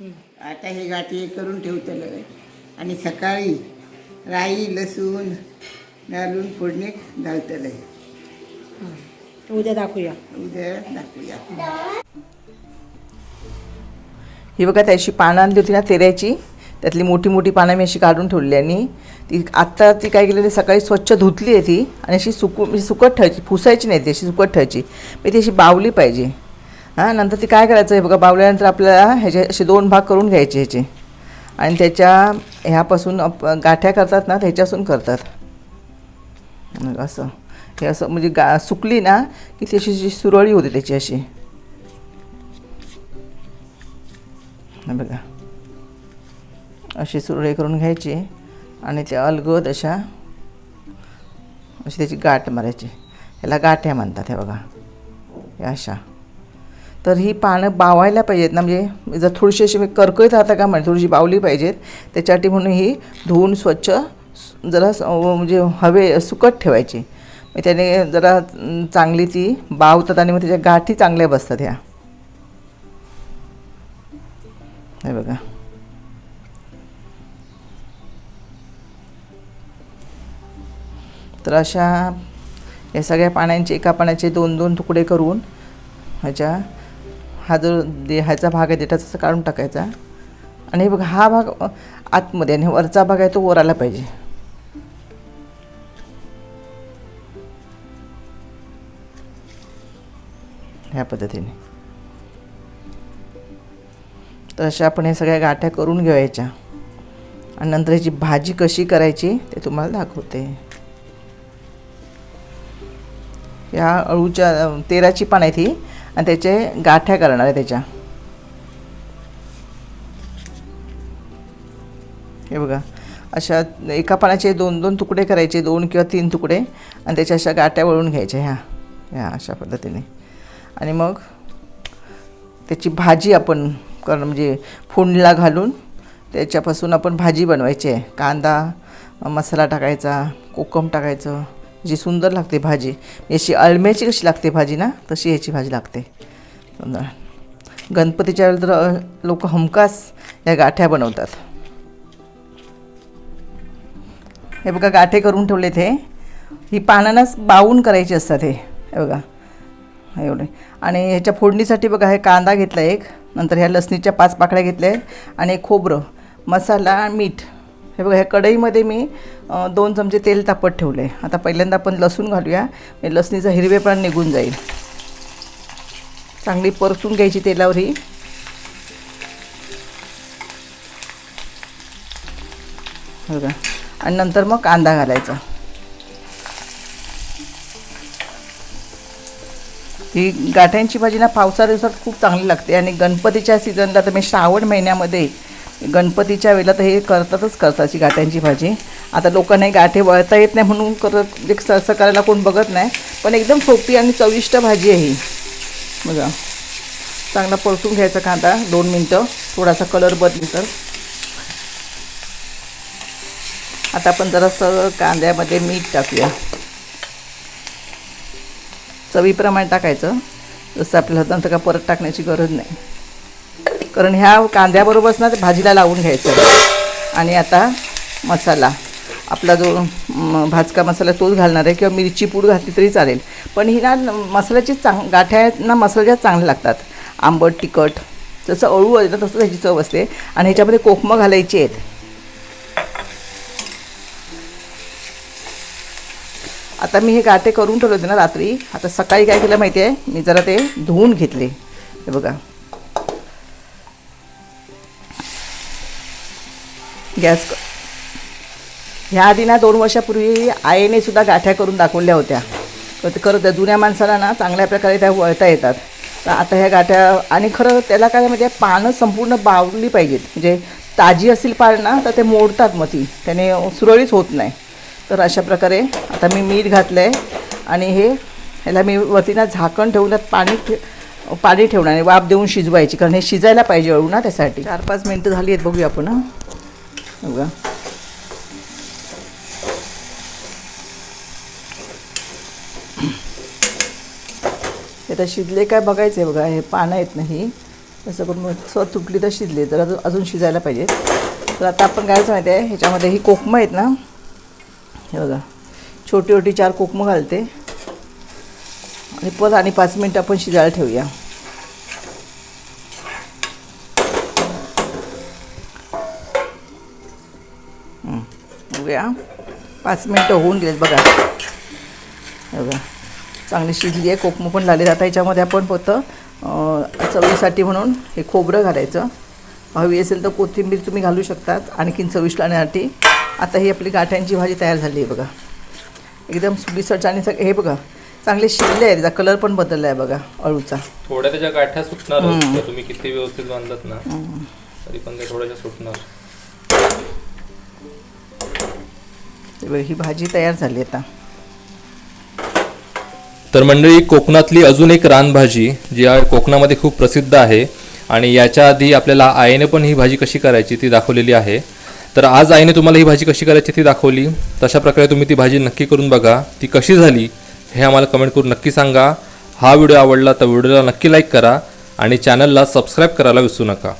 आता हे गाठी करून ठेवतलं आणि सकाळी राई लसूण घालून फोडणी घालतलं उद्या दाखवूया. उद्या दाखवूया. ही बघा त्याची पानं आणली होती ना तेऱ्याची. त्यातली मोठी मोठी पानं मी अशी काढून ठेवली आणि ती आत्ता ती काय केलेली सकाळी स्वच्छ धुतली आहे ती आणि अशी सुकू म्हणजे सुकट ठेवायची पुसायची नाही ती अशी सुकट ठेवायची. मी ती अशी बावली पाहिजे. हां नंतर ते काय करायचं आहे बघा बावल्यानंतर आपल्याला ह्याचे असे दोन भाग करून घ्यायचे ह्याचे. आणि त्याच्या ह्यापासून अप- गाठ्या करतात ना त्याच्यापासून करतात. मग असं. हे असं म्हणजे गा सुकली ना की त्याची अशी सुरळी होते त्याची अशी. बघा. अशी सुरळी करून घ्यायची. आणि त्या अलगद अशा अशी त्याची गाठ मारायची. ह्याला गाठ्या म्हणतात हे बघा. या अशा. तर ही पानं बावायला पाहिजेत ना म्हणजे जर थोडीशी अशी म्हणजे करकळीत राहता का म्हणजे थोडीशी बावली पाहिजेत. त्याच्यासाठी म्हणून ही धुवून स्वच्छ जरा स- म्हणजे हवे सुकट ठेवायची. मग त्याने जरा चांगली ती बावतात आणि मग त्याच्या गाठी चांगल्या बसतात ह्या. हे बघा. तर अशा या सगळ्या पाण्याचे एका पाण्याचे दोन दोन तुकडे करून ह्याच्या हा जो दे ह्याचा भाग आहे देठाचा काढून टाकायचा. आणि हे बघा हा भाग आतमध्ये आणि वरचा भाग आहे तो वर आला पाहिजे. ह्या पद्धतीने. तर अशा आपण हे सगळ्या गाठ्या करून घ्यायच्या आणि नंतर ह्याची भाजी कशी करायची ते तुम्हाला दाखवते. या अळूच्या तेराची पण आहे ती. आणि त्याचे गाठ्या करणार आहे त्याच्या. हे बघा अशा एका पानाचे दोन दोन तुकडे करायचे दोन किंवा तीन तुकडे आणि त्याच्या अशा गाठ्या वळून घ्यायच्या ह्या ह्या अशा पद्धतीने. आणि मग त्याची भाजी आपण करणं म्हणजे फोडणीला घालून त्याच्यापासून आपण भाजी बनवायची आहे. कांदा मसाला टाकायचा कोकम टाकायचं जी सुंदर लागते भाजी. अशी अळम्याची कशी लागते भाजी ना तशी ह्याची भाजी लागते. गणपतीच्या वेळेला तर लोक हमखास या गाठ्या बनवतात. हे बघा गाठे करून ठेवले ते ही पानांनाच बावून करायची असतात हे. हे बघा. एवढे. आणि ह्याच्या फोडणीसाठी बघा हे कांदा घेतला एक. नंतर ह्या लसणीच्या पाच पाकळ्या घेतल्या. आणि खोबरं मसाला मीठ. हे बघा ह्या कढईमध्ये मी दोन चमचे तेल तापत ठेवलं आहे आता पहिल्यांदा आपण लसूण घालूया. म्हणजे लसणीचा हिरवेपणा निघून जाईल. चांगली परतून घ्यायची तेलावर ही बघा. आणि नंतर मग कांदा घालायचा. ही गाठ्यांची भाजी ना पावसाळ्या दिवसात खूप चांगली लागते. आणि गणपतीच्या सीझनला तर मी श्रावण महिन्यामध्ये गणपतीच्या वेळेला तर हे करतातच करताची गाठ्यांची भाजी. आता लोकांना हे गाठे वळता येत नाही म्हणून करत एक सहसं करायला कोण बघत नाही. पण एकदम सोपी आणि चविष्ट भाजी आहे ही. बघा. चांगला परतून घ्यायचा कांदा दोन मिनटं. थोडासा कलर बदली तर. आता आपण जरासं कांद्यामध्ये मीठ टाकूया. चवीप्रमाणे टाकायचं. जसं आपल्याला नंतर का परत टाकण्याची गरज नाही. कारण ह्या कांद्याबरोबरच ना ते भाजीला लावून घ्यायचं. आणि आता मसाला. आपला जो भाजका मसाला तोच घालणार आहे किंवा मिरची पूड घातली तरी चालेल. पण ही ना मसाल्याची चांग गाठ्या आहेत ना मसाल्याच्या चांगल्या लागतात. आंबट तिखट जसं अळू आहे ना तसं त्याची चव असते. आणि ह्याच्यामध्ये कोकमं घालायची आहेत. आता मी हे गाठे करून ठेवले होते ना रात्री. आता सकाळी काय केलं माहिती आहे? मी जरा ते धुवून घेतले. हे बघा. गॅस ह्या आधी ना दोन वर्षापूर्वी आईने सुद्धा गाठ्या करून दाखवल्या होत्या. तर ते खरं त्या जुन्या माणसाला ना चांगल्या प्रकारे त्या वळता येतात. तर आता ह्या गाठ्या आणि खरं त्याला काय म्हणजे पानं संपूर्ण बावली पाहिजेत. म्हणजे ताजी असतील पान ना तर ते मोडतात मग ती त्याने सुरळीत होत नाही. तर अशा प्रकारे आता मी मीठ घातलं आहे आणि हे ह्याला मी वरती ना झाकण ठेवून त्यात पाणी ठे पाणी ठेवणार आणि वाफ देऊन शिजवायची कारण हे शिजायला पाहिजे अळू ना त्यासाठी. चार पाच मिनटं झाली आहेत बघूया आपण बघा हे आता शिजले काय बघायचं आहे बघा हे पानं आहेत ना ही तसं करून मग स्वत तुटली तर शिजली तर अजून अजून शिजायला पाहिजे तर आता आपण कायच माहिती आहे ह्याच्यामध्ये ही कोकमं आहेत ना हे बघा छोटी छोटी चार कोकमं घालते आणि परत आणि पाच मिनटं आपण शिजायला ठेवूया बघूया. पाच मिनटं होऊन गेलेत बघा. बघा. चांगली शिजली आहे. कोकमं पण लागली आता याच्यामध्ये आपण फक्त चवीसाठी म्हणून हे खोबरं घालायचं. हवी असेल तर कोथिंबीर तुम्ही घालू शकतात. आणखीन चविष्ट आणण्यासाठी आता ही आपली गाठ्यांची भाजी तयार झाली आहे बघा. एकदम सुलीसट आणि सग हे बघा. चांगले शिजले आहे त्याचा कलर पण बदलला आहे बघा अळूचा. थोड्या त्याच्या गाठ्या सुटणार तुम्ही किती व्यवस्थित बांधलात ना. तरी पण त्या थोड्याशा सुटणार. बघा, ही भाजी तयार झाली आता. तर मंडळी कोकणातली अजून एक रानभाजी जी कोकणामध्ये खूप प्रसिद्ध आहे आणि याच्या आधी आपल्याला आईने पण ही भाजी कशी करायची ती दाखवलेली आहे. तर आज आईने तुम्हाला ही भाजी कशी करायची ती दाखवली. तशा प्रकारे तुम्ही ती भाजी नक्की करून बघा. ती कशी झाली हे आम्हाला कमेंट करून नक्की सांगा. हा व्हिडिओ आवडला तर व्हिडिओला नक्की लाईक करा आणि चॅनलला सबस्क्राईब करायला विसरू नका.